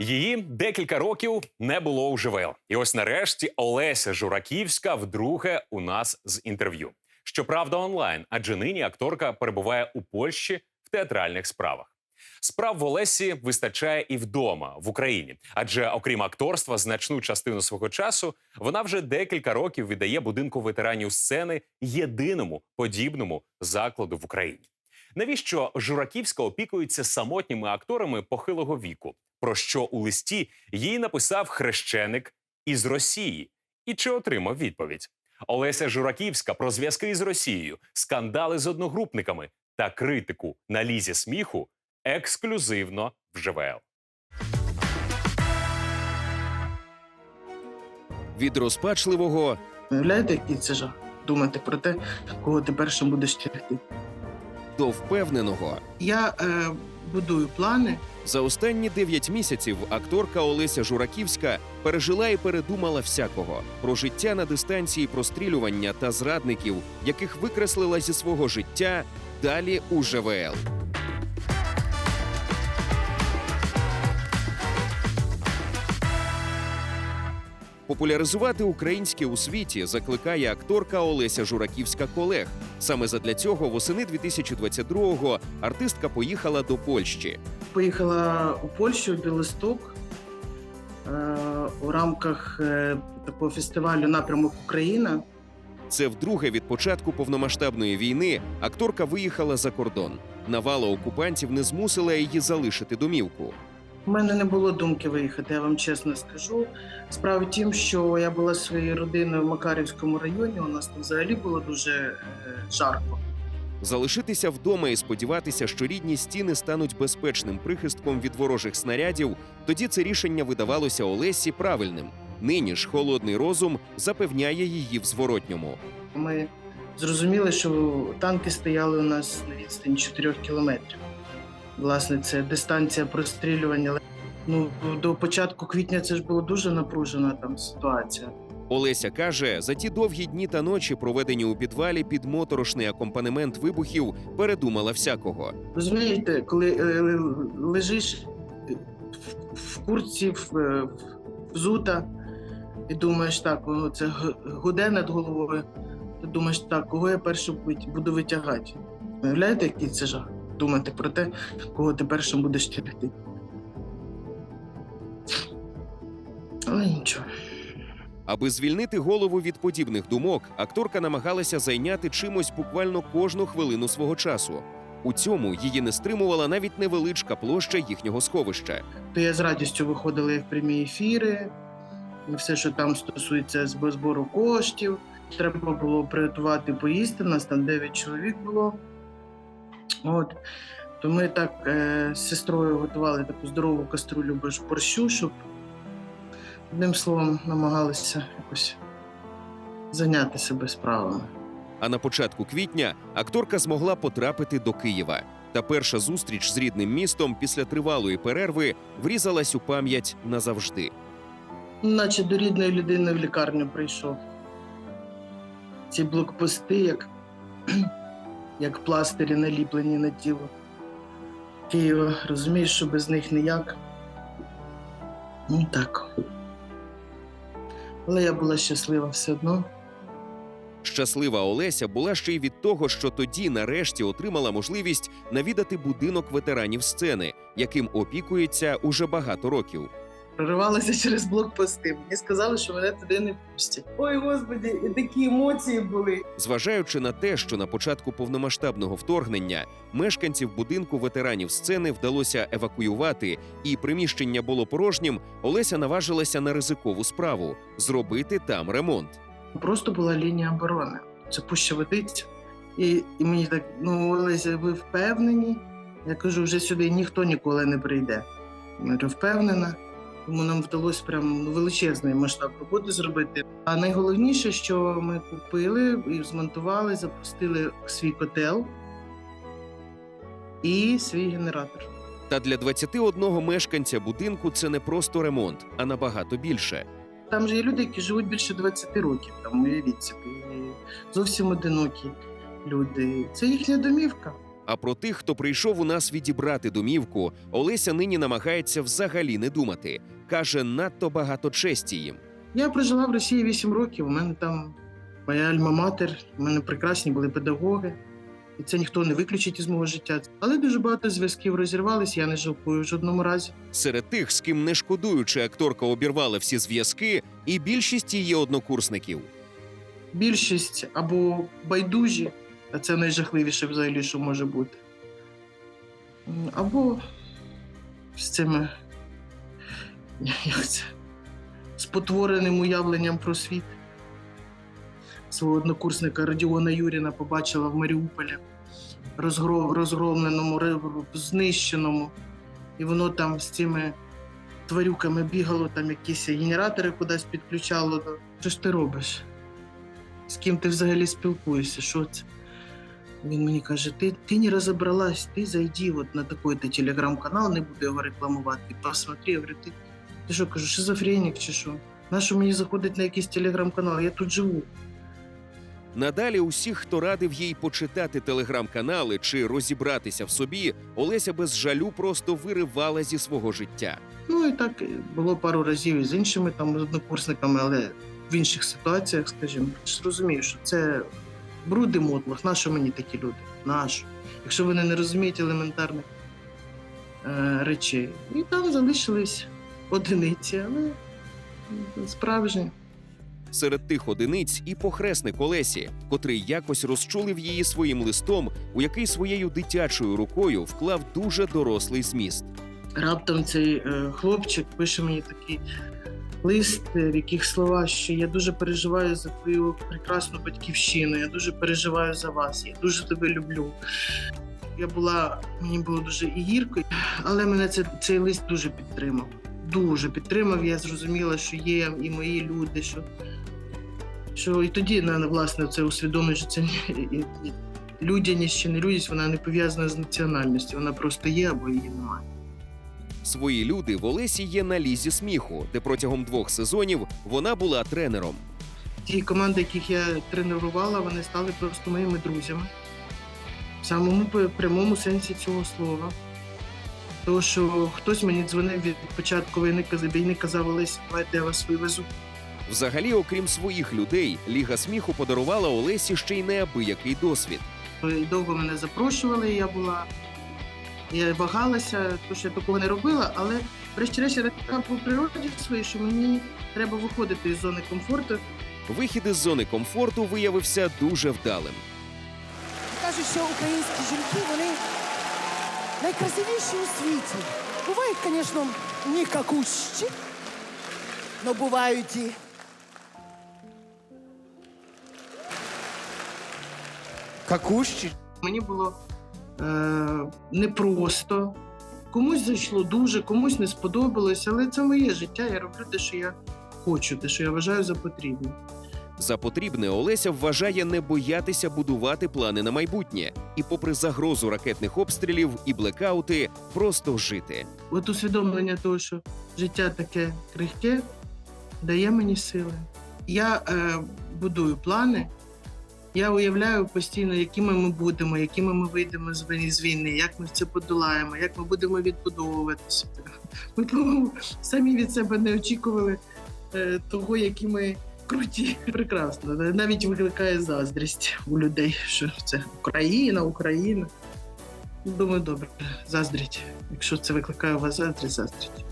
Її декілька років не було у ЖВЛ. І ось нарешті Олеся Жураківська вдруге у нас з інтерв'ю. Щоправда, онлайн, адже нині акторка перебуває у Польщі в театральних справах. Справ в Олесі вистачає і вдома в Україні, адже окрім акторства, значну частину свого часу вона вже декілька років віддає будинку ветеранів сцени єдиному подібному закладу в Україні. Навіщо Жураківська опікується самотніми акторами похилого віку? Про що у листі їй написав хрещеник із Росії? І чи отримав відповідь? Олеся Жураківська про зв'язки із Росією, скандали з одногрупниками та критику на лізі сміху ексклюзивно в ЖВЛ. Від розпачливого Уявляєте, який це жах? Думати про те, кого ти першим будеш тягти. до впевненого. Я е, будую плани. За останні дев'ять місяців акторка Олеся Жураківська пережила і передумала всякого про життя на дистанції прострілювання та зрадників, яких викреслила зі свого життя далі у ЖВЛ. Популяризувати українське у світі закликає акторка Олеся Жураківська колег. Саме задля цього восени 2022-го артистка поїхала до Польщі. Поїхала у Польщу, в Білосток е, у рамках е, такого фестивалю напрямок Україна. Це вдруге від початку повномасштабної війни акторка виїхала за кордон. Навала окупантів не змусила її залишити домівку. У мене не було думки виїхати, я вам чесно скажу. Справа в тім, що я була зі своєю родиною в Макарівському районі. У нас там взагалі було дуже е, жарко. Залишитися вдома і сподіватися, що рідні стіни стануть безпечним прихистком від ворожих снарядів. Тоді це рішення видавалося Олесі правильним. Нині ж холодний розум запевняє її в зворотньому. Ми зрозуміли, що танки стояли у нас на відстані 4 кілометрів. Власне, це дистанція прострілювання. Ну, до початку квітня це ж була дуже напружена там ситуація. Олеся каже, за ті довгі дні та ночі, проведені у підвалі під моторошний акомпанемент вибухів, передумала всякого. Розумієте, коли е, лежиш в- в курці в, е, взута і думаєш, так, це гуде над головою, ти думаєш, так, кого я першим буду витягати. Уявляєте, який це жах? Думати про те, кого ти першим будеш тягти. Але нічого. Аби звільнити голову від подібних думок, акторка намагалася зайняти чимось буквально кожну хвилину свого часу. У цьому її не стримувала навіть невеличка площа їхнього сховища. то я з радістю виходила і в прямі ефіри, і все, що там стосується збору коштів. Треба було приготувати поїсти. Нас там 9 чоловік було. От. То ми так е, з сестрою готували таку здорову каструлю борщу, щоб одним словом намагалися якось зайняти себе справами. А на початку квітня акторка змогла потрапити до Києва. Та перша зустріч з рідним містом після тривалої перерви врізалась у пам'ять назавжди. Наче до рідної людини в лікарню прийшов. Ці блокпости, як, як пластирі наліплені на тіло. Києва, розумієш, що без них ніяк. Ну так. Але я була щаслива все одно. Щаслива Олеся була ще й від того, що тоді нарешті отримала можливість навідати будинок ветеранів сцени, яким опікується уже багато років. Проривалася через блокпости. Мені сказали, що мене туди не пустять. Ой, господи, і такі емоції були. Зважаючи на те, що на початку повномасштабного вторгнення мешканців будинку ветеранів сцени вдалося евакуювати, і приміщення було порожнім, Олеся наважилася на ризикову справу зробити там ремонт. Просто була лінія оборони. Це пуща водиця. І, і мені так, ну, Олеся, ви впевнені? Я кажу, вже сюди ніхто ніколи не прийде. Я впевнена. Тому нам вдалося прям величезний масштаб роботи зробити. А найголовніше, що ми купили і змонтували, запустили свій котел і свій генератор. Та для 21 мешканця будинку це не просто ремонт, а набагато більше. Там же є люди, які живуть більше 20 років, там уявіть собі, зовсім одинокі люди. Це їхня домівка. А про тих, хто прийшов у нас відібрати домівку, Олеся нині намагається взагалі не думати. Каже, надто багато честі їм. Я прожила в Росії 8 років. У мене там моя альма-матер, у мене прекрасні були педагоги. І це ніхто не виключить із мого життя. Але дуже багато зв'язків розірвалися, я не жалкую в жодному разі. Серед тих, з ким не шкодуючи, акторка обірвала всі зв'язки, і більшість її однокурсників. Більшість або байдужі, а це найжахливіше взагалі, що може бути. Або з цими як це, спотвореним уявленням про світ. Свого однокурсника Радіона Юріна побачила в Маріуполі, розгромленому, знищеному. І воно там з цими тварюками бігало, там якісь генератори кудись підключало. Що ж ти робиш? З ким ти взагалі спілкуєшся? Що це? Він мені каже: ти, ти не розібралась, ти зайди от на такий-то телеграм-канал, не буду його рекламувати. Посмотри, я говорю, ти, ти що кажу, шизофренік чи що? Нащо мені заходить на якийсь телеграм-канал? Я тут живу. Надалі усіх, хто радив їй почитати телеграм-канали чи розібратися в собі, Олеся без жалю просто виривала зі свого життя. Ну і так було пару разів і з іншими там однокурсниками, але в інших ситуаціях, скажімо, я ж розумію, що це бруди мотлох. Нащо мені такі люди? Нащо? Якщо вони не розуміють елементарних е, речей. І там залишились одиниці, але справжні. Серед тих одиниць і похресник Олесі, котрий якось розчулив її своїм листом, у який своєю дитячою рукою вклав дуже дорослий зміст. Раптом цей е, хлопчик пише мені такий лист, е, в яких слова, що я дуже переживаю за твою прекрасну батьківщину, я дуже переживаю за вас, я дуже тебе люблю. Я була, мені було дуже і гірко, але мене це, цей лист дуже підтримав. Дуже підтримав. Я зрозуміла, що є і мої люди, що, що і тоді власне це усвідомив, що це людяність чи не людяність, вона не пов'язана з національністю, вона просто є або її немає. Свої люди в Олесі є на лізі сміху, де протягом двох сезонів вона була тренером. Ті команди, яких я тренувала, вони стали просто моїми друзями. В самому прямому сенсі цього слова. Тому що хтось мені дзвонив від початку війни, казав, війни казав Олесь, давайте я вас вивезу. Взагалі, окрім своїх людей, Ліга сміху подарувала Олесі ще й неабиякий досвід. Довго мене запрошували, я була. Я вагалася, тому що я такого не робила, але врешті-решт я така по природі своїй, що мені треба виходити із зони комфорту. Вихід із зони комфорту виявився дуже вдалим. Кажуть, що українські жінки вони найкрасивіші у світі. Бувають, звісно, не какущі, але бувають і какущі. Мені було е, непросто. Комусь зайшло дуже, комусь не сподобалось, але це моє життя. Я роблю те, що я хочу, те, що я вважаю за потрібне. За потрібне Олеся вважає не боятися будувати плани на майбутнє і, попри загрозу ракетних обстрілів і блекаути, просто жити. От усвідомлення того, що життя таке крихке, дає мені сили. Я е, будую плани, я уявляю постійно, якими ми будемо, якими ми вийдемо з війни, як ми це подолаємо, як ми будемо відбудовуватися. Ми по-моєму, самі від себе не очікували е, того, які ми круті. Прекрасно. Навіть викликає заздрість у людей, що це Україна, Україна. Думаю, добре, заздріть. Якщо це викликає у вас заздрість, заздріть.